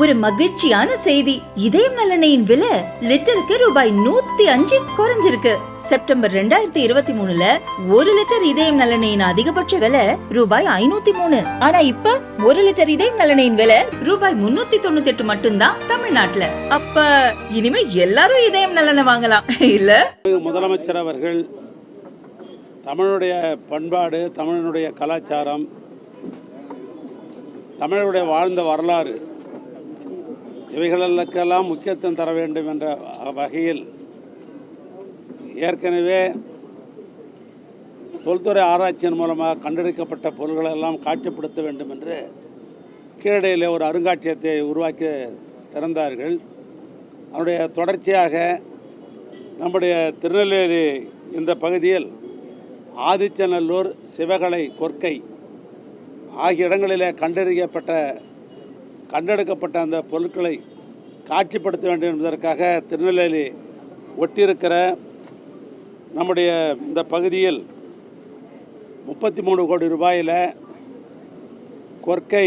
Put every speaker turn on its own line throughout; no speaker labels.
ஒரு மகிழ்ச்சியான செய்தி. இதயம் நலனையின் விலை லிட்டருக்கு ரூபாய் நூத்தி அஞ்சு குறைஞ்சிருக்கு. செப்டம்பர் ரெண்டாயிரத்தி இருபத்தி மூணுல ஒரு லிட்டர் இதயம் நலனையின் அதிகபட்ச விலை ரூபாய் ஐநூத்தி மூணு. ஆனா இப்ப ஒரு லிட்டர் இதயம் நலனையின் விலை ரூபாய் முன்னூத்தி தொண்ணூத்தி எட்டு மட்டும்தான் தமிழ்நாட்டுல. அப்ப இனிமே எல்லாரும் இதயம் நலனை வாங்கலாம். இல்ல?
முதலமைச்சர் அவர்கள் தமிழுடைய பண்பாடு தமிழனுடைய கலாச்சாரம் தமிழருடைய வாழ்ந்த வரலாறு இவைகளுக்கெல்லாம் முக்கியத்துவம் தர வேண்டும் என்ற வகையில் ஏற்கனவே தொல்துறை ஆராய்ச்சியின் மூலமாக கண்டெடுக்கப்பட்ட பொருள்களெல்லாம் காட்சிப்படுத்த வேண்டும் என்று கீழடியில் ஒரு அருங்காட்சியகத்தை உருவாக்கி திறந்தார்கள். அதனுடைய தொடர்ச்சியாக நம்முடைய திருநெல்வேலி இந்த பகுதியில் ஆதிச்சநல்லூர் சிவகலை கொற்கை ஆகிய இடங்களிலே கண்டறியப்பட்ட கண்டெடுக்கப்பட்ட அந்த பொருட்களை காட்சிப்படுத்த வேண்டும் என்பதற்காக திருநெல்வேலி ஒட்டியிருக்கிற நம்முடைய இந்த பகுதியில் முப்பத்தி மூணு கோடி ரூபாயில் கொற்கை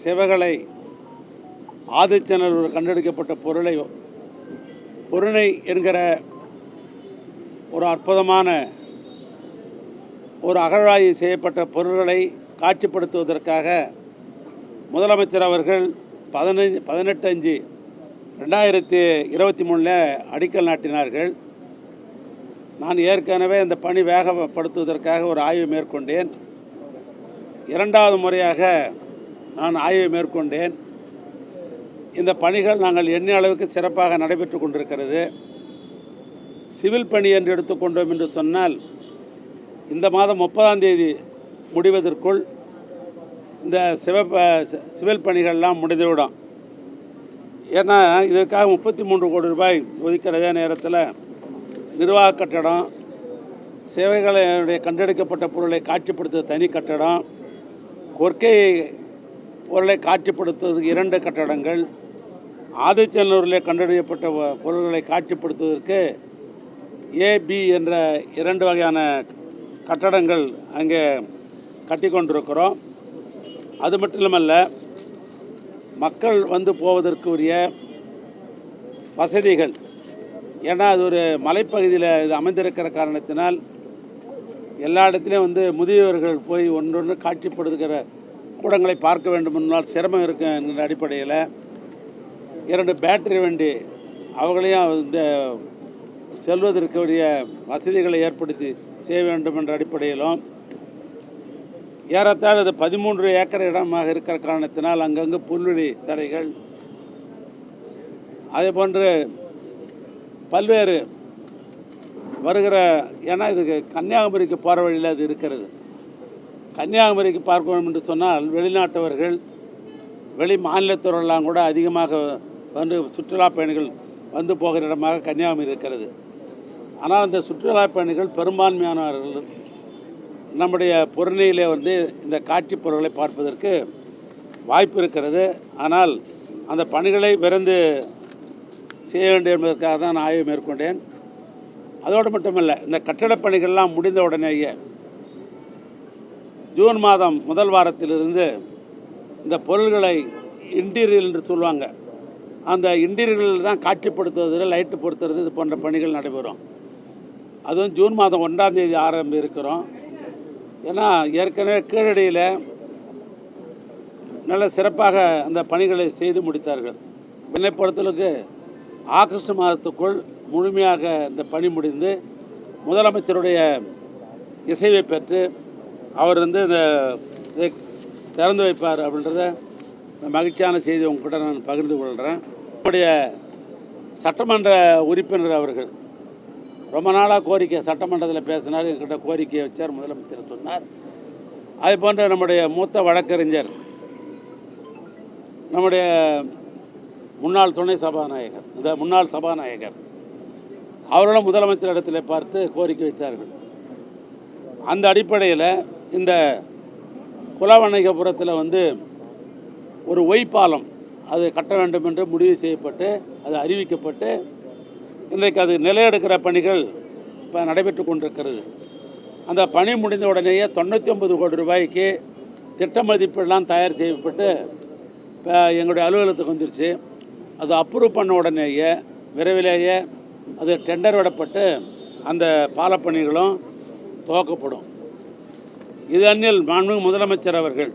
சிவகலை ஆதிச்சநல்லூர் கண்டெடுக்கப்பட்ட பொருளை பொருணை என்கிற ஒரு அற்புதமான ஒரு அகழாய்வு செய்யப்பட்ட பொருள்களை காட்சிப்படுத்துவதற்காக முதலமைச்சர் அவர்கள் பதினஞ்சு பதினெட்டு அஞ்சு ரெண்டாயிரத்தி இருபத்தி மூணில் அடிக்கல் நாட்டினார்கள். நான் ஏற்கனவே இந்த பணி வேகப்படுத்துவதற்காக ஒரு ஆய்வு மேற்கொண்டேன். இரண்டாவது முறையாக நான் ஆய்வை மேற்கொண்டேன். இந்த பணிகள் நாங்கள் எண்ணிய அளவுக்கு சிறப்பாக நடைபெற்று கொண்டிருக்கிறது. சிவில் பணி என்று எடுத்துக்கொண்டோம் என்று சொன்னால் இந்த மாதம் முப்பதாம் தேதி முடிவதற்குள் இந்த சிவப்ப சிவில் பணிகள்லாம் முடிந்துவிடும். ஏன்னா இதற்காக முப்பத்தி மூன்று கோடி ரூபாய் ஒதுக்கிறதே நேரத்தில் நிர்வாக கட்டடம் சேவைகளுடைய கண்டெடுக்கப்பட்ட பொருளை காட்சிப்படுத்துவது தனி கட்டடம் கொற்கை பொருளை காட்சிப்படுத்துவதற்கு இரண்டு கட்டடங்கள் ஆதிச்சநல்லூரில் கண்டறியப்பட்ட பொருள்களை காட்சிப்படுத்துவதற்கு ஏபி என்ற இரண்டு வகையான கட்டடங்கள் அங்கே கட்டி கொண்டிருக்கிறோம் அது மட்டும் இல்லாமல் மக்கள் வந்து போவதற்கு உரிய வசதிகள். ஏன்னா அது ஒரு மலைப்பகுதியில் இது அமைந்திருக்கிற காரணத்தினால் எல்லா இடத்துலையும் வந்து முதியவர்கள் போய் ஒன்றொன்று காட்சிப்படுத்துகிற கூடங்களை பார்க்க வேண்டுமென்றால் சிரமம் இருக்கும் என்கிற அடிப்படையில் இரண்டு பேட்டரி வண்டி அவங்களையும் இந்த செல்வதற்குரிய வசதிகளை ஏற்படுத்தி செய்ய வேண்டும் என்ற அடிப்படையிலும் ஏறத்தாழ அது பதிமூன்று ஏக்கர் இடமாக இருக்கிற காரணத்தினால் அங்கங்கே புல்வெளி தரைகள். அதே போன்று பல்வேறு வருகிற ஏன்னா இதுக்கு கன்னியாகுமரிக்கு போகிற வழியில் அது இருக்கிறது. கன்னியாகுமரிக்கு பார்க்கணும் என்று சொன்னால் வெளிநாட்டவர்கள் வெளி மாநிலத்தவரெல்லாம் கூட அதிகமாக வந்து சுற்றுலா பயணிகள் வந்து போகிற இடமாக கன்னியாகுமரி இருக்கிறது. ஆனால் அந்த சுற்றுலா பயணிகள் பெரும்பான்மையானவர்கள் நம்முடைய பொருணையிலே வந்து இந்த காட்சி பொருட்களை பார்ப்பதற்கு வாய்ப்பு இருக்கிறது. ஆனால் அந்த பணிகளை விரைந்து செய்ய வேண்டும் என்பதற்காக தான் நான் ஆய்வு மேற்கொண்டேன். அதோடு மட்டுமல்ல இந்த கட்டடப் பணிகள்லாம் முடிந்த உடனேயே ஜூன் மாதம் முதல் வாரத்திலிருந்து இந்த பொருள்களை இன்டீரியல் என்று சொல்லுவாங்க. அந்த இன்டீரியர்கள் தான் காட்சிப்படுத்துவது லைட்டு பொருத்துறது இது போன்ற பணிகள் நடைபெறும். அதுவும் ஜூன் மாதம் ஒன்றாம் தேதி ஆரம்பி இருக்கிறோம் ஏன்னா ஏற்கனவே கீழடியில் நல்ல சிறப்பாக அந்த பணிகளை செய்து முடித்தார்கள். என்னை பொறுத்தளவுக்கு ஆகஸ்ட் மாதத்துக்குள் முழுமையாக இந்த பணி முடிந்து முதலமைச்சருடைய இசைவை பெற்று அவர் வந்து இந்த இதை திறந்து வைப்பார் அப்படின்றத மகிழ்ச்சியான செய்தி உங்ககிட்ட நான் பகிர்ந்து கொள்கிறேன் நம்முடைய சட்டமன்ற உறுப்பினர் அவர்கள் ரொம்ப நாளாக கோரிக்கை சட்டமன்றத்தில் பேசினார் எங்கிட்ட கோரிக்கையை வச்சார் முதலமைச்சர் சொன்னார். அதே போன்று நம்முடைய மூத்த வழக்கறிஞர் நம்முடைய முன்னாள் துணை சபாநாயகர் இந்த முன்னாள் சபாநாயகர் அவர்களும் முதலமைச்சர் இடத்துல பார்த்து கோரிக்கை வைத்தார்கள். அந்த அடிப்படையில் இந்த குலவணிகபுரத்தில் வந்து ஒரு ஒய்பாலம் அது கட்ட வேண்டும் என்று முடிவு செய்யப்பட்டு அது அறிவிக்கப்பட்டு இன்றைக்கு அது நிலையெடுக்கிற பணிகள் இப்போ நடைபெற்று கொண்டிருக்கிறது. அந்த பணி முடிந்த உடனேயே தொண்ணூற்றி ஒன்பது கோடி ரூபாய்க்கு திட்ட மதிப்பெல்லாம் தயார் செய்யப்பட்டு இப்போ எங்களுடைய அலுவலகத்துக்கு வந்துருச்சு. அது அப்ரூவ் பண்ண உடனேயே விரைவிலேயே அது டெண்டர் விடப்பட்டு அந்த பாலப்பணிகளும் துவக்கப்படும். இது அந்நில் மாண்பு முதலமைச்சர் அவர்கள்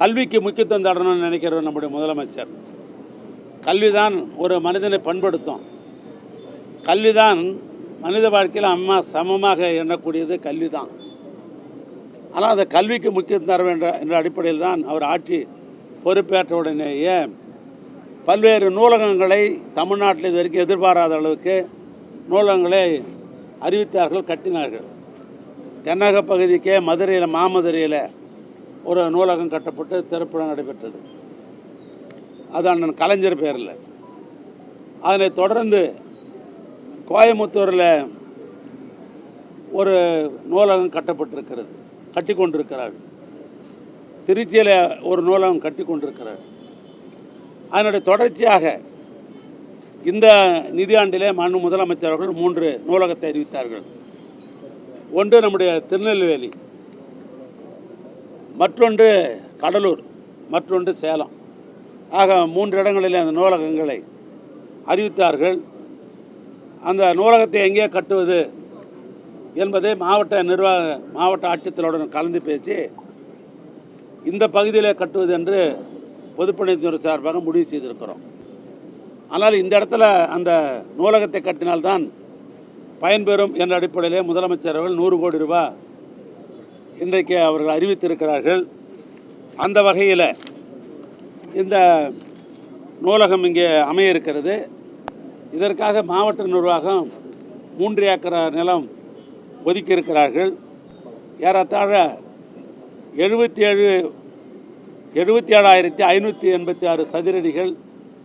கல்விக்கு முக்கியத்துவம் தரணும்னு நினைக்கிறவர் நம்முடைய முதலமைச்சர். கல்விதான் ஒரு மனிதனை பண்படுத்தும். கல்விதான் மனித வாழ்க்கையில் அம்மா சமமாக எண்ணக்கூடியது கல்வி தான் ஆனால் அந்த கல்விக்கு முக்கியத்துவம் தர வேண்ட என்ற அடிப்படையில் தான் அவர் ஆட்சி பொறுப்பேற்ற உடனேயே பல்வேறு நூலகங்களை தமிழ்நாட்டில் இது வரைக்கும் எதிர்பாராத அளவுக்கு நூலகங்களை அறிவித்தார்கள் கட்டினார்கள். தென்னக பகுதிக்கே மதுரையில் மாமதுரையில் ஒரு நூலகம் கட்டப்பட்டு திறப்படம் நடைபெற்றது. அது அண்ணன் கலைஞர் பேரில். அதனை தொடர்ந்து கோயமுத்தூரில் ஒரு நூலகம் கட்டப்பட்டிருக்கிறது கட்டி கொண்டிருக்கிறார்கள் திருச்சியில் ஒரு நூலகம் கட்டி கொண்டிருக்கிறார் அதனுடைய தொடர்ச்சியாக இந்த நிதியாண்டிலே மாண்பு முதலமைச்சர் அவர்கள் மூன்று நூலகத்தை அறிவித்தார்கள். ஒன்று நம்முடைய திருநெல்வேலி மற்றொன்று கடலூர் மற்றொன்று சேலம். ஆக மூன்று இடங்களிலே அந்த நூலகங்களை அறிவித்தார்கள். அந்த நூலகத்தை எங்கே கட்டுவது என்பதை மாவட்ட நிர்வாக மாவட்ட ஆட்சித்தலைவருடன் கலந்து பேசி இந்த பகுதியிலே கட்டுவது என்று பொதுப்பணித்துறை சார்பாக முடிவு செய்திருக்கிறோம். ஆனால் இந்த இடத்துல அந்த நூலகத்தை கட்டினால்தான் பயன்பெறும் என்ற அடிப்படையிலே முதலமைச்சர் அவர்கள் நூறு கோடி ரூபாய் இன்றைக்கு அவர்கள் அறிவித்திருக்கிறார்கள். அந்த வகையில் இந்த நூலகம் இங்கே அமைய இருக்கிறது. இதற்காக மாவட்ட நிர்வாகம் மூன்று ஏக்கர் நிலம் ஒதுக்கி இருக்கிறார்கள் ஏறத்தாழ எழுபத்தி ஏழு எழுபத்தி ஏழாயிரத்தி ஐநூற்றி எண்பத்தி ஆறு சதுரடிகள்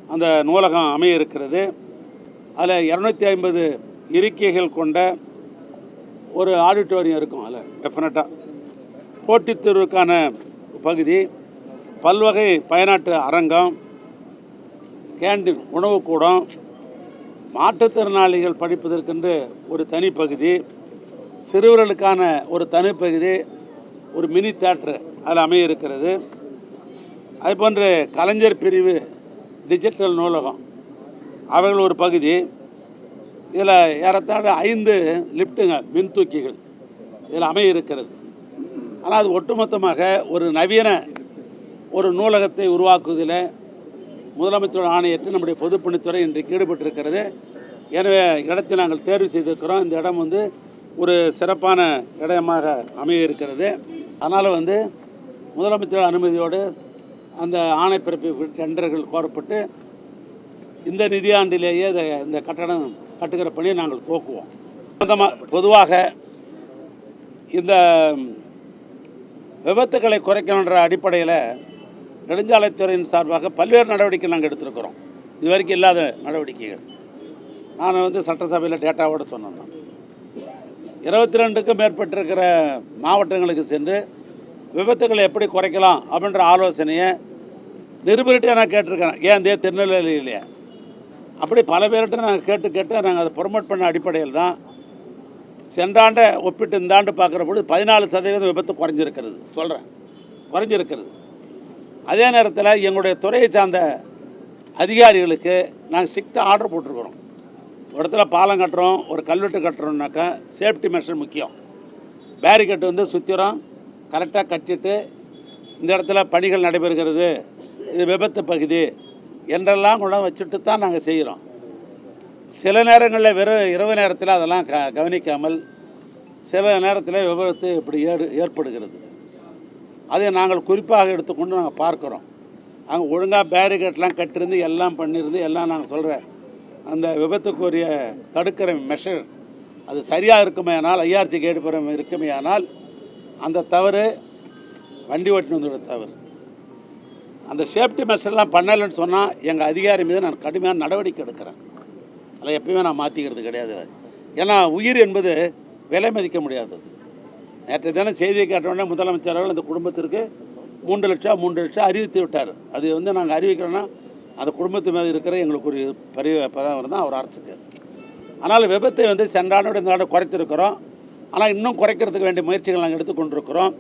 அந்த நூலகம் அமைய இருக்கிறது அதில் இரநூத்தி ஐம்பது இருக்கைகள் கொண்ட ஒரு ஆடிட்டோரியம் இருக்கும் அதில் டெஃபினட்டாக போட்டித்தேர்வுக்கான பகுதி. பல்வகை பயனாட்டு அரங்கம் கேண்டீன் உணவுக்கூடம் மாற்றுத்திறனாளிகள் படிப்பதற்கென்று ஒரு தனிப்பகுதி சிறுவர்களுக்கான ஒரு தனிப்பகுதி ஒரு மினி தேட்டர் அதில் அமைய இருக்கிறது அதுபோன்று கலைஞர் பிரிவு டிஜிட்டல் நூலகம் அவைகள் ஒரு பகுதி. இதில் ஏறத்தாழ ஐந்து லிஃப்ட்டுங்க மின் தூக்கிகள் இதில் அமைய இருக்கிறது ஆனால் அது ஒட்டுமொத்தமாக ஒரு நவீன ஒரு நூலகத்தை உருவாக்குவதில் முதலமைச்சரோட ஆணையத்தில் நம்முடைய பொதுப்பணித்துறை இன்றைக்கு ஈடுபட்டிருக்கிறது. எனவே இடத்தை நாங்கள் தேர்வு செய்திருக்கிறோம். இந்த இடம் வந்து ஒரு சிறப்பான இடமாக அமைய இருக்கிறது அதனால் வந்து முதலமைச்சர் அனுமதியோடு அந்த ஆணை பிறப்பு டெண்டர்கள் கோரப்பட்டு இந்த நிதியாண்டிலேயே இந்த கட்டடம் கட்டுகிற பணியை நாங்கள் துவக்குவோம். பொதுவாக இந்த விபத்துக்களை குறைக்கணுன்ற அடிப்படையில் நெடுஞ்சாலைத்துறையின் சார்பாக பல்வேறு நடவடிக்கை நாங்கள் எடுத்திருக்கிறோம். இது வரைக்கும் இல்லாத நடவடிக்கைகள். நான் வந்து சட்டசபையில் டேட்டாவோட சொன்னேன் நான். இருபத்தி ரெண்டுக்கும் மேற்பட்டிருக்கிற மாவட்டங்களுக்கு சென்று விபத்துக்களை எப்படி குறைக்கலாம் அப்படின்ற ஆலோசனையை நிருபர்கிட்டே நான் கேட்டிருக்கிறேன். ஏன் இதே திருநெல்வேலியிலையே அப்படி பல பேர்கிட்ட நாங்கள் கேட்டு கேட்டு நாங்கள் அதை ப்ரொமோட் பண்ண அடிப்படையில் தான் சென்ற ஆண்டை ஒப்பிட்டு இந்த ஆண்டு பார்க்குற பொழுது பதினாலு சதவீதம் விபத்து குறைஞ்சிருக்கிறது. சொல்கிறேன் குறைஞ்சிருக்கிறது. அதே நேரத்தில் எங்களுடைய துறையை சார்ந்த அதிகாரிகளுக்கு நாங்கள் ஸ்ட்ரிக்டாக ஆர்டர் போட்டிருக்கிறோம். ஒரு இடத்துல பாலம் கட்டுறோம் ஒரு கல்வெட்டு கட்டுறோம்னாக்கா சேஃப்டி மெஷர் முக்கியம். பேரிகேட் வந்து சுற்றிரும் கரெக்டாக கட்டிட்டு இந்த இடத்துல பணிகள் நடைபெறுகிறது இது விபத்து பகுதி என்றெல்லாம் கூட வச்சுட்டு தான் நாங்கள் செய்கிறோம் சில நேரங்களில் வெறும் இரவு நேரத்தில் அதெல்லாம் க கவனிக்காமல் சில நேரத்தில் விபத்து இப்படி ஏறு ஏற்படுகிறது. அதை நாங்கள் குறிப்பாக எடுத்துக்கொண்டு நாங்கள் பார்க்குறோம். அங்கே ஒழுங்காக பேரிகேட்லாம் கட்டிருந்து எல்லாம் பண்ணியிருந்து எல்லாம் நாங்கள் சொல்கிற அந்த விபத்துக்குரிய தடுக்கிற மெஷர் அது சரியாக இருக்குமையானால் ஐஆர்சி கேடுபுறம் இருக்குமேயானால் அந்த தவறு வண்டி ஓட்டினதோட தவறு. அந்த சேஃப்டி மெஷர்லாம் பண்ணலைன்னு சொன்னால் எங்கள் அதிகாரி மீது நான் கடுமையான நடவடிக்கை எடுக்கிறேன். அதில் எப்பயுமே நான் மாற்றிக்கிறது கிடையாது. ஏன்னா உயிர் என்பது விலை மதிக்க முடியாதது. நேற்று தானே செய்தியை கேட்டவுடனே முதலமைச்சர் அவர்கள் அந்த குடும்பத்திற்கு மூன்று லட்சம் மூன்று லட்சம் அறிவித்து விட்டார். அது வந்து நாங்கள் அறிவிக்கிறோன்னா அந்த குடும்பத்து மேலே இருக்கிற எங்களுக்கு ஒரு பெரிய தான் அவர் அரசுக்கு. ஆனால் விபத்தை வந்து சென்றானோட இந்த நாடு குறைத்திருக்கிறோம். ஆனால் இன்னும் குறைக்கிறதுக்கு வேண்டிய முயற்சிகள் நாங்கள் எடுத்துக்கொண்டிருக்கிறோம்.